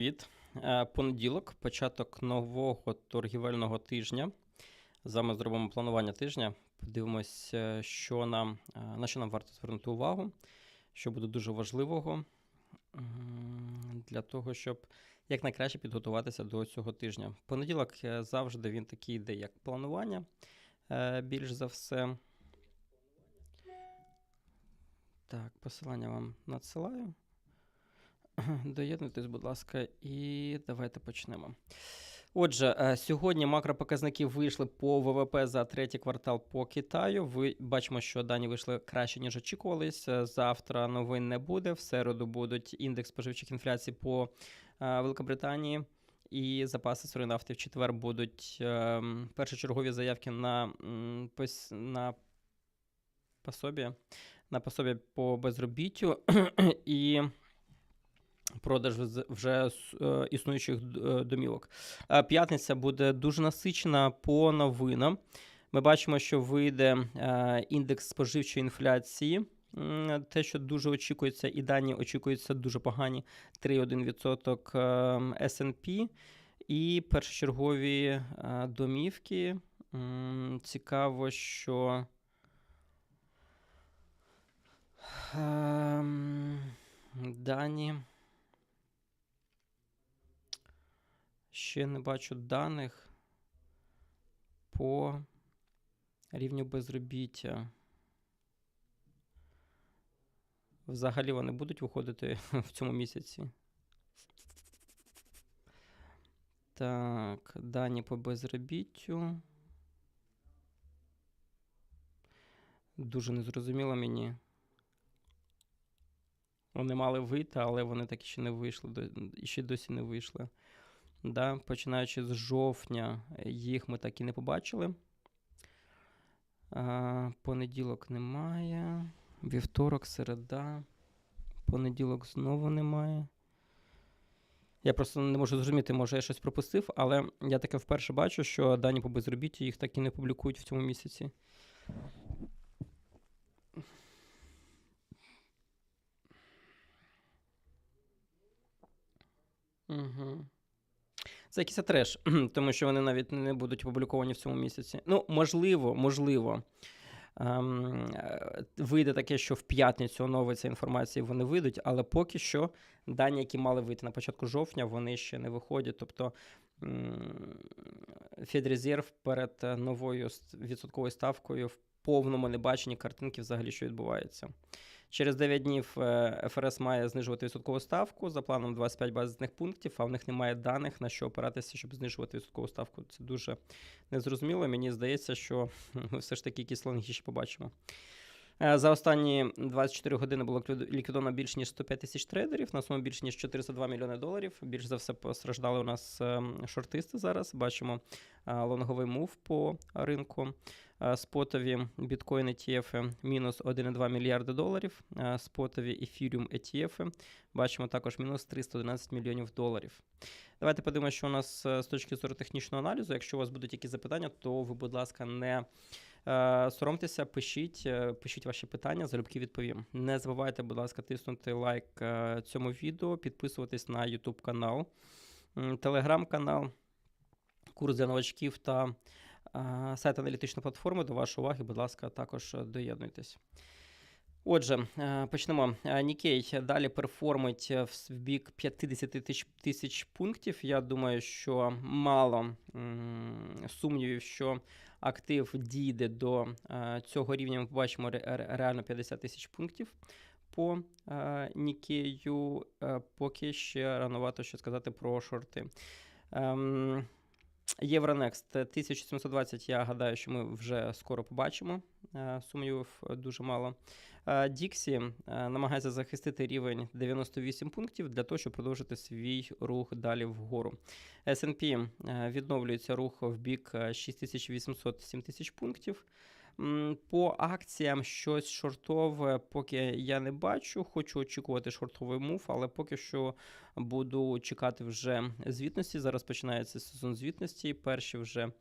Привіт. Е, Понеділок, початок нового торгівельного тижня. З вами зробимо планування тижня. Подивимось, е, що нам, е, на що нам варто звернути увагу, що буде дуже важливого для того, щоб якнайкраще підготуватися до цього тижня. Понеділок завжди він такий йде, як планування, більш за все. Так, посилання вам надсилаю. Доєднуйтесь, будь ласка, і давайте почнемо. Отже, е, сьогодні макропоказники вийшли по ВВП за третій квартал по Китаю. Ви бачимо, що дані вийшли краще, ніж очікувались. Е, Завтра новин не буде. В середу будуть індекс споживчих інфляцій по е, Великобританії. І запаси сирої нафти в четвер будуть е, першочергові заявки на, на пособі, на пособі по безробіттю і продаж вже е, існуючих е, домівок. Е, П'ятниця буде дуже насичена по новинам. Ми бачимо, що вийде індекс споживчої інфляції. Те, що дуже очікується, і дані очікуються дуже погані 3,1% е, S&P. І першочергові домівки. Цікаво, що. Ем, Дані. Ще не бачу даних по рівню безробіття. Взагалі вони будуть виходити в цьому місяці. Так, дані по безробіттю. Дуже незрозуміло мені. Вони мали вийти, але вони так ще не вийшли, і ще досі не вийшли. Да, починаючи з жовтня, е, їх ми так і не побачили. Понеділок немає. Вівторок, середа. Понеділок знову немає. Я просто не можу зрозуміти, може я щось пропустив, але я таке вперше бачу, що дані по безробіттю їх так і не публікують в цьому місяці. Угу. Це якийсь треш, тому що вони навіть не будуть опубліковані в цьому місяці. Ну, можливо, можливо. Ем, е, вийде таке, що в п'ятницю оновиться інформація, вони вийдуть, але поки що дані, які мали вийти на початку жовтня, вони ще не виходять. Тобто Федрезерв перед е, новою відсотковою ставкою в повному небаченні картинки взагалі, що відбувається. Через 9 днів е, ФРС має знижувати відсоткову ставку за планом 25 базисних пунктів, а в них немає даних на що опиратися, щоб знижувати відсоткову ставку. Це дуже незрозуміло. Мені здається, що ми все ж таки якісь ще побачимо. Е, За останні 24 години було ліквід- ліквідовано більш ніж 105 тисяч трейдерів, на суму більш ніж 402 мільйони доларів. Більш за все постраждали у нас ем, шортисти зараз. Бачимо е, лонговий мув по ринку. Е, Спотові біткоін ETF мінус 1,2 мільярди доларів. Е, Спотові ефіріум ETF бачимо також мінус 311 мільйонів доларів. Давайте подивимося, що у нас е, з точки зору технічного аналізу. Якщо у вас будуть якісь запитання, то ви, будь ласка, не е, соромтеся, пишіть, е, пишіть ваші питання, залюбки відповім. Не забувайте, будь ласка, тиснути лайк е, цьому відео, підписуватись на YouTube канал, телеграм-канал, курс для новачків та е, сайт аналітичної платформи. До вашої уваги, будь ласка, також доєднуйтесь. Отже, е, почнемо. Е, Нікей далі перформить в бік 50 тисяч, тисяч пунктів. Я думаю, що мало сумнівів, що актив дійде до е, цього рівня. Ми побачимо ре- ре- реально 50 тисяч пунктів по Нікею. Поки ще ранувато що сказати про шорти. Євронекст 1720, я гадаю, що ми вже скоро побачимо. Е, Сумнівів е, дуже мало. Е, Діксі е, намагається захистити рівень 98 пунктів для того, щоб продовжити свій рух далі вгору. S&P е, відновлюється рух в бік 6800-7000 пунктів. По акціям щось шортове, поки я не бачу. Хочу очікувати шортовий мув, але поки що буду чекати вже звітності. Зараз починається сезон звітності. Перші вже е,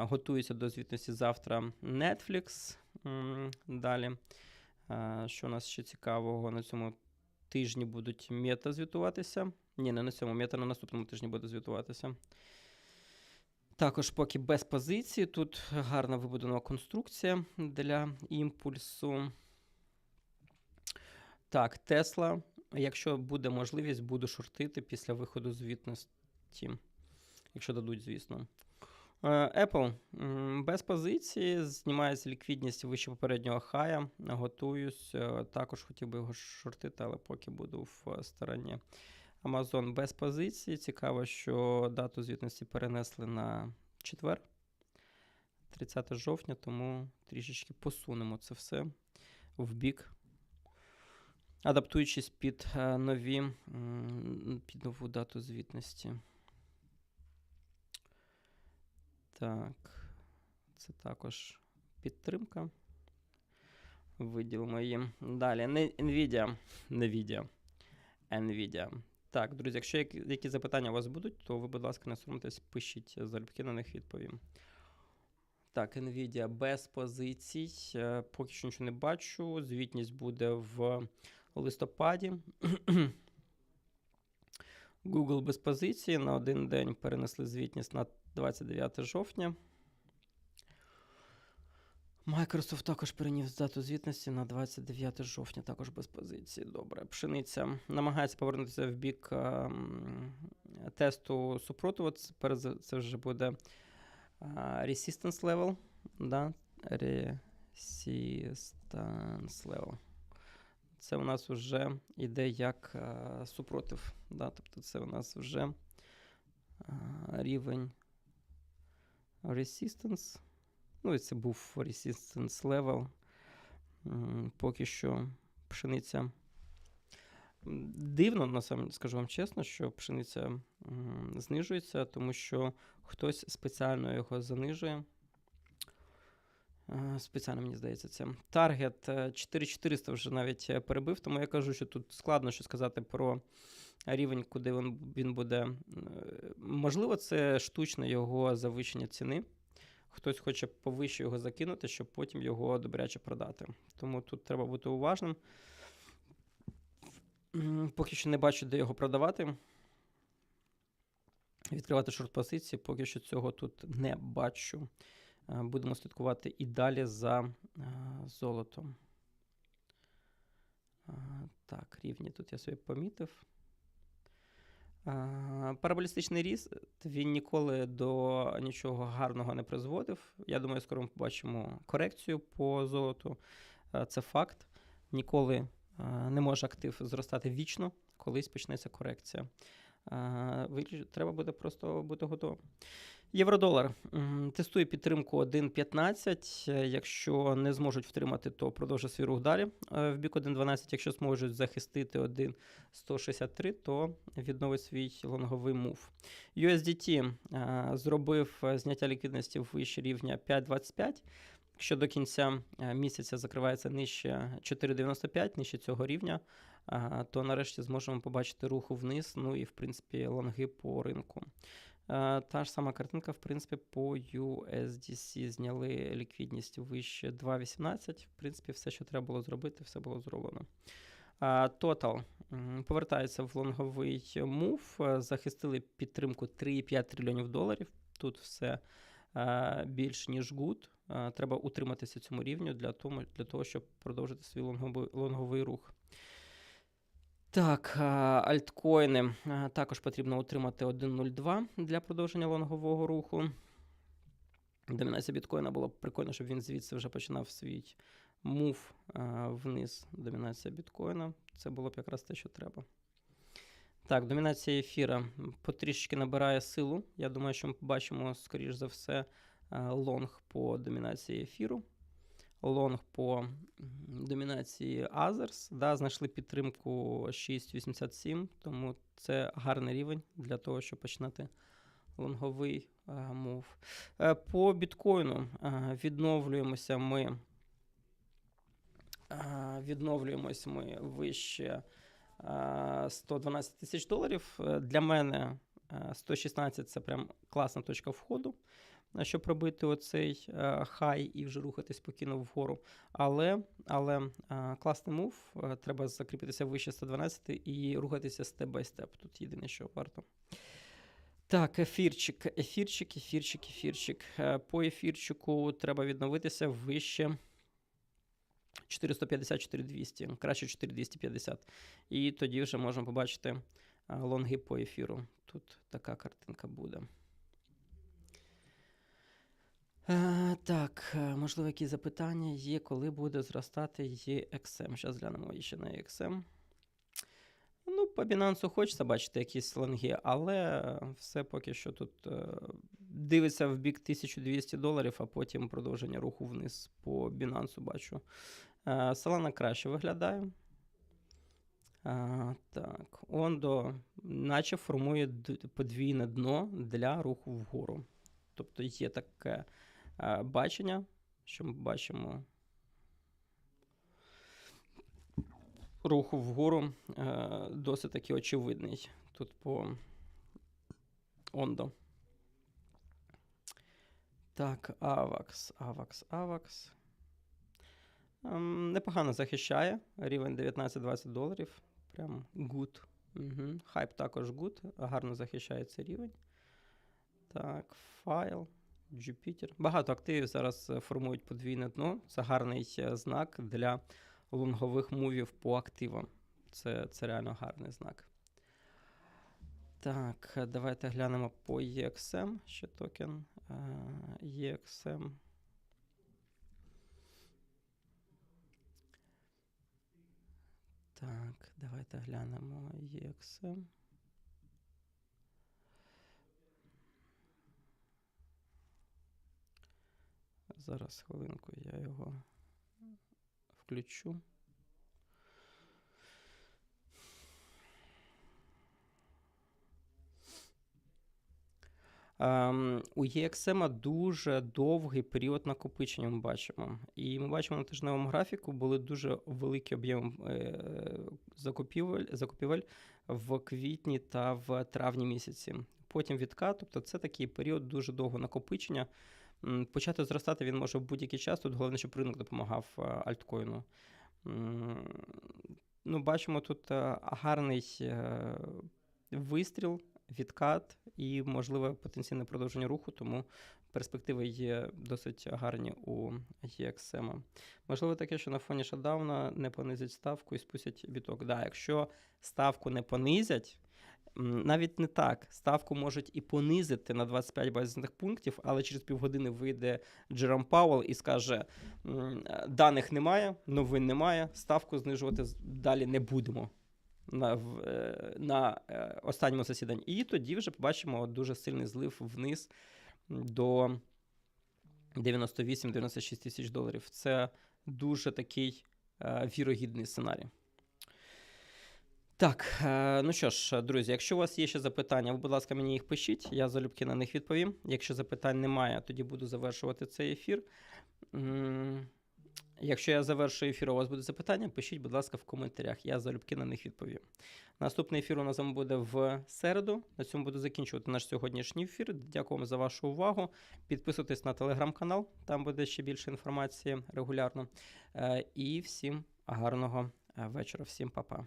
готуються до звітності завтра Netflix. Далі. Е, Що у нас ще цікавого на цьому тижні будуть мета звітуватися. Ні, не на цьому. Мета на наступному тижні буде звітуватися. Також поки без позиції. Тут гарна вибудова конструкція для імпульсу. Так, Тесла. Якщо буде можливість, буду шортити після виходу звітності. Якщо дадуть, звісно. Е, Apple без позиції, знімається ліквідність вище попереднього хая. Готуюсь. Е, Також хотів би його шортити, але поки буду в е, стороні. Amazon без позиції. Цікаво, що дату звітності перенесли на четвер, 30 жовтня, тому трішечки посунемо це все в бік. Адаптуючись під е, нові, під нову дату звітності. Так, це також підтримка. Виділимо її. Далі. Nvidia. Nvidia. Nvidia. Так, друзі, якщо які, запитання у вас будуть, то ви, будь ласка, не соромтесь, пишіть залюбки на них відповім. Так, Nvidia без позицій. Е, Поки що нічого не бачу. Звітність буде в листопаді. Google без позиції. На один день перенесли звітність на 29 жовтня. Microsoft також переніс дату звітності на 29 жовтня, також без позиції. Добре. Пшениця намагається повернутися в бік ем, тесту супротиву. Це, це вже буде а, resistance level. Да? Resistance level. Це у нас вже іде як а, супротив. Да? Тобто це у нас вже а, рівень resistance. Ну, і це був resistance level. Поки що пшениця. Дивно, насам скажу вам чесно, що пшениця знижується, тому що хтось спеціально його занижує. Е, Спеціально, мені здається, це. Таргет е, 4400 вже навіть е, перебив, тому я кажу, що тут складно що сказати про рівень, куди він, буде. Е, Можливо, це штучне його завищення ціни. Хтось хоче повище його закинути, щоб потім його добряче продати. Тому тут треба бути уважним. Поки що не бачу, де його продавати. Відкривати шорт-позиції, поки що цього тут не бачу. Е, Будемо слідкувати і далі за е, золотом. Е, Так, рівні тут я собі помітив. Е, Параболістичний ріст він ніколи до нічого гарного не призводив. Я думаю, скоро ми побачимо корекцію по золоту. Е, Це факт. Ніколи е, не може актив зростати вічно, колись почнеться корекція. Треба буде просто бути готовим. Євро-долар тестує підтримку 1.15. Е, Якщо не зможуть втримати, то продовжує свій рух далі е, в бік 1.12. Якщо зможуть захистити 1.163, то відновить свій лонговий мув. USDT е, зробив зняття ліквідності вище рівня 5.25. Якщо до кінця місяця закривається нижче 4,95, нижче цього рівня, то нарешті зможемо побачити руху вниз, ну і в принципі лонги по ринку. Е, Та ж сама картинка, в принципі, по USDC зняли ліквідність вище 2,18. В принципі, все, що треба було зробити, все було зроблено. Total повертається в лонговий мув, е, захистили підтримку 3,5 трильйонів доларів. Тут все е, більш ніж гуд. Е, Треба утриматися цьому рівню для того, для того щоб продовжити свій лонговий, лонговий рух. Так, альткоїни також потрібно утримати 1.02 для продовження лонгового руху. Домінація біткоїна було прикольно, щоб він звідси вже починав свій мув вниз. Домінація біткоїна. Це було б якраз те, що треба. Так, домінація ефіра потрішки набирає силу. Я думаю, що ми побачимо, скоріш за все, лонг по домінації ефіру. Лонг по домінації Others, да, знайшли підтримку 6,87, тому це гарний рівень для того, щоб починати лонговий е, мув. Е, по біткоїну е, відновлюємося ми. Відновлюємось ми вище е, 112 тисяч доларів. Для мене е, 116 це прям класна точка входу. Щоб пробити оцей е, хай і вже рухатись спокійно вгору. Але, але е, класний мув, е, треба закріпитися вище 112 і рухатися степ бай степ. Тут єдине, що варто. Так, ефірчик, ефірчик, ефірчик, ефірчик. По ефірчику треба відновитися вище 450-4200, краще 4250. І тоді вже можемо побачити лонги по ефіру. Тут така картинка буде. Е, так, е, можливо, якісь запитання є, коли буде зростати EXM. Зараз глянемо ще на EXM. Ну, по Binance хочеться бачити якісь лонги, але все поки що тут е, дивиться в бік 1200 доларів, а потім продовження руху вниз по Binance бачу. Е, Solana краще виглядає. А, так, Ондо наче формує подвійне дно для руху вгору. Тобто є таке е, бачення, що ми бачимо руху вгору е, досить таки очевидний. Тут по Ондо. Так, AVAX, AVAX. Ем, непогано захищає. Рівень 19-20 доларів. Прям good. Угу. Хайп також good. Гарно захищає цей рівень. Так, файл. Jupyter. Багато активів зараз е, формують подвійне дно. Це гарний е, знак для лонгових мувів по активам. Це, це реально гарний знак. Так, е, давайте глянемо по EXM. Ще токен. EXM. Так, давайте глянемо EXM. Зараз хвилинку я його включу. Ем, у EXM дуже довгий період накопичення ми бачимо. І ми бачимо на тижневому графіку були дуже великі об'єми е, закупівель, закупівель в квітні та в травні місяці. Потім відкат, тобто це такий період дуже довго накопичення. Почати зростати він може в будь-який час. Тут головне, щоб ринок допомагав е, альткоїну. Ну, бачимо тут е, гарний е, вистріл, відкат і, можливе, потенційне продовження руху, тому перспективи є досить гарні у EXM. Можливо, таке, що на фоні шатдауна не понизять ставку і спустять біток. Да, якщо ставку не понизять, навіть не так. Ставку можуть і понизити на 25 базисних пунктів, але через півгодини вийде Джером Пауел і скаже: даних немає, новин немає, ставку знижувати далі не будемо. На, е, на е, останньому засіданні. І тоді вже побачимо дуже сильний злив вниз до 98-96 тисяч доларів. Це дуже такий е, вірогідний сценарій. Так, е, ну що ж, друзі, якщо у вас є ще запитання, ви, будь ласка, мені їх пишіть, я залюбки на них відповім. Якщо запитань немає, тоді буду завершувати цей ефір. Якщо я завершую ефір, у вас буде запитання, пишіть, будь ласка, в коментарях. Я залюбки на них відповім. Наступний ефір у нас буде в середу. На цьому буду закінчувати наш сьогоднішній ефір. Дякую вам за вашу увагу. Підписуйтесь на телеграм-канал, там буде ще більше інформації регулярно. Е, І всім гарного е, вечора, всім па-па.